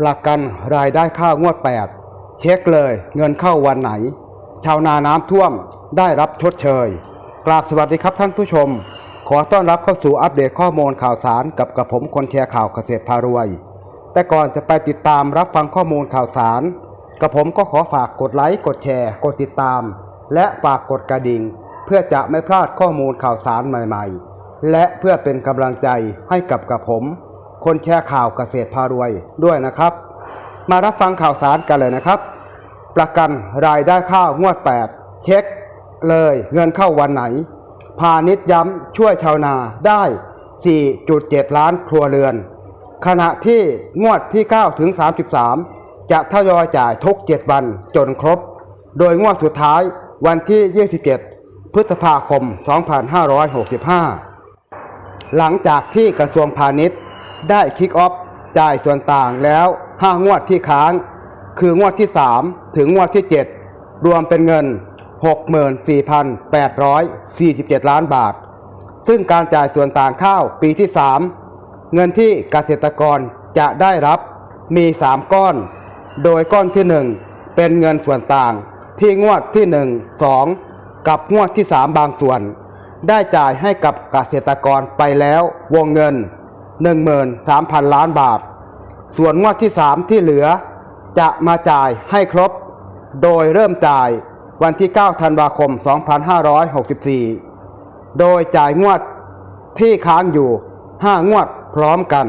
หลักกันรายได้ข้าวงวด 8 เช็คเลยเงินเข้าวันไหน ชาวนาน้ำท่วมได้รับชดเชย กราบสวัสดีครับท่านผู้ชม ขอต้อนรับเข้าสู่อัปเดตข้อมูลข่าวสารกับกระผมคนแชร์ข่าวเกษตรพารวย แต่ก่อนจะไปติดตามรับฟังข้อมูลข่าวสารกระผมก็ขอฝากกดไลค์กดแชร์ กดติดตาม และฝากกดกระดิ่ง เพื่อจะไม่พลาดข้อมูลข่าวสารใหม่ ๆ และเพื่อเป็นกำลังใจให้กับกระผม คนแชร์ข่าวเกษตรพารวยด้วยนะครับ มารับฟังข่าวสารกันเลยนะครับ ประกันรายได้ข้าวงวด 8 เช็คเลยเงินเข้าวันไหน พาณิชย์ย้ำช่วยชาวนาได้ 4.7 ล้านครัวเรือน ขณะที่งวดที่ 9 ถึง 33 จะทยอยจ่ายทุก 7 วันจนครบ โดยงวดสุดท้ายวันที่ 27 พฤษภาคม 2565 หลังจากที่กระทรวงพาณิชย์ ได้คิกออฟจ่ายส่วนต่างแล้ว 5 งวดที่ค้าง คืองวดที่ 3 ถึงงวดที่ 7 รวมเป็นเงิน 64,847 ล้านบาท ซึ่งการจ่ายส่วนต่างข้าวปีที่ 3 เงินที่เกษตรกรจะได้รับมี 3 ก้อน โดยก้อนที่ 1 เป็นเงินส่วนต่างที่งวดที่ 1 2 กับงวดที่ 3 บางส่วน ได้จ่ายให้กับเกษตรกรไปแล้ววงเงิน 13,000 ล้านบาท ส่วนงวดที่ 3 ที่เหลือ จะมาจ่ายให้ครบ โดยเริ่มจ่ายวันที่ 9 ธันวาคม 2564 โดยจ่ายงวดที่ค้างอยู่ 5 งวดพร้อมกัน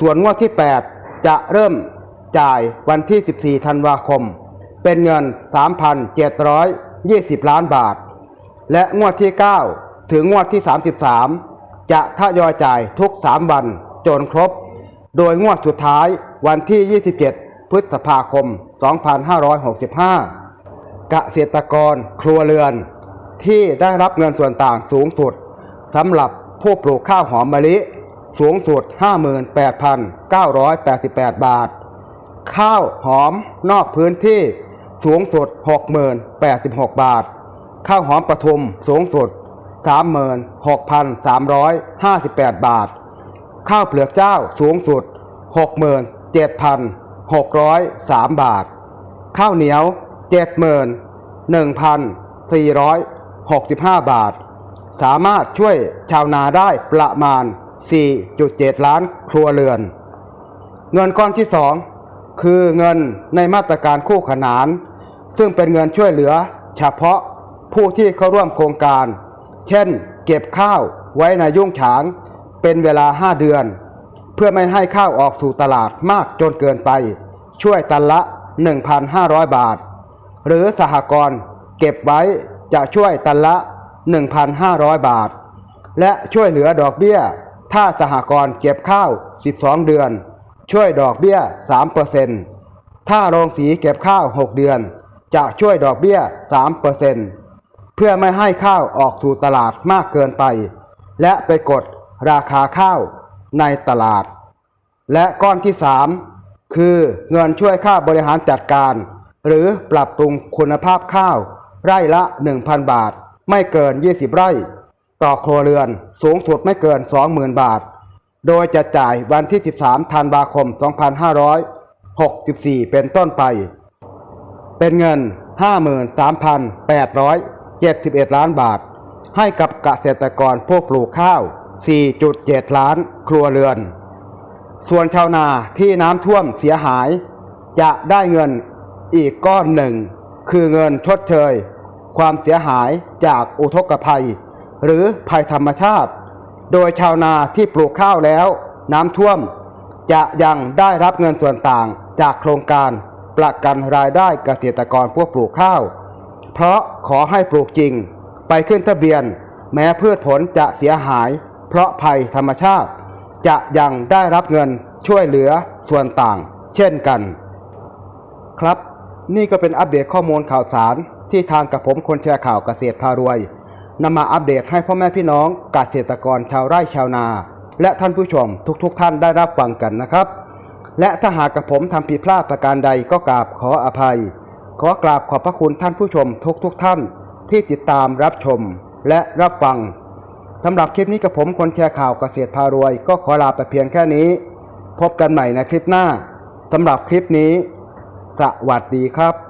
ส่วนงวดที่ 8 จะเริ่มจ่ายวันที่ 14 ธันวาคม เป็นเงิน 3,720 ล้านบาท และงวดที่ 9 ถึงงวดที่ 33 จะทยอยจ่ายทุก 3 วันจนครบ โดยงวดสุดท้ายวันที่ 27 พฤษภาคม 2565 เกษตรกรครัวเรือน ที่ได้รับเงินส่วนต่างสูงสุดสำหรับผู้ปลูกข้าวหอมมะลิ สูงสุด 58,988 บาท ข้าวหอมนอกพื้นที่สูงสุด 60,086 บาท ข้าวหอมปทุมสูงสุด 36,358 บาท ข้าวเปลือกเจ้าสูงสุด 67,603 บาท ข้าวเหนียว 71,465 บาท สามารถช่วยชาวนาได้ประมาณ 4.7 ล้านครัวเรือน เงินก้อนที่ 2 คือเงินในมาตรการคู่ขนาน ซึ่งเป็นเงินช่วยเหลือเฉพาะผู้ที่เข้าร่วมโครงการ เช่น เก็บข้าวไว้ในยุ่งฉางเป็นเวลา 5 เดือน เพื่อไม่ให้ข้าวออกสู่ตลาดมากจนเกินไป ช่วยตันละ 1,500 บาท หรือสหกรณ์เก็บไว้จะช่วยตันละ 1,500 บาท และช่วยเหลือดอกเบี้ย ถ้าสหกรณ์เก็บข้าว 12 เดือน ช่วยดอกเบี้ย 3%ถ้าโรงสีเก็บข้าว 6 เดือน จะช่วยดอกเบี้ย 3% เพื่อไม่ให้ข้าวออกสู่ตลาดมากเกินไป และไปกดราคาข้าวในตลาด และก้อนที่ 3 คือเงินช่วยค่าบริหารจัดการ หรือปรับปรุงคุณภาพข้าว ไร่ละ 1,000 บาท ไม่เกิน 20 ไร่ ต่อครัวเรือนสูงสุดไม่เกิน 20,000 บาท โดยจะจ่ายวันที่ 13ธันวาคม 2564 เป็นต้นไป เป็นเงิน 71 ล้านบาท ให้กับเกษตรกรผู้ปลูกข้าว 4.7 ล้านครัวเรือน ส่วนชาวนาที่น้ำท่วมเสียหาย จะได้เงินอีกก้อนหนึ่ง คือเงินชดเชย ความเสียหายจากอุทกภัย หรือภัยธรรมชาติ โดยชาวนาที่ปลูกข้าวแล้ว น้ำท่วม จะยังได้รับเงินส่วนต่างจากโครงการประกันรายได้เกษตรกรผู้ปลูกข้าว เพราะขอให้ปลูกจริง ไปขึ้นทะเบียน แม้พืชผลจะเสียหาย เพราะภัยธรรมชาติ จะยังได้รับเงินช่วยเหลือส่วนต่าง เช่นกัน ครับนี่ก็เป็นอัปเดตข้อมูลข่าวสารที่ทางกับผมคนแชร์ข่าวเกษตรพารวยนำมาอัปเดตให้พ่อแม่พี่น้องเกษตรกรชาวไร่ชาวนา และท่านผู้ชมทุกๆทท่านได้รับฟังกันนะครับ และถ้าหากกับผมทำผิดพลาดประการใดก็กราบขออภัย ขอกราบขอบพระคุณท่านผู้ชมทุกทุกท่านที่ติดตามรับชมและรับฟังสำหรับคลิปนี้กับผมคนแชร์ข่าวเกษตรพารวย ก็ขอลาไปเพียงแค่นี้ พบกันใหม่ในคลิปหน้าสำหรับคลิปนี้ สวัสดีครับ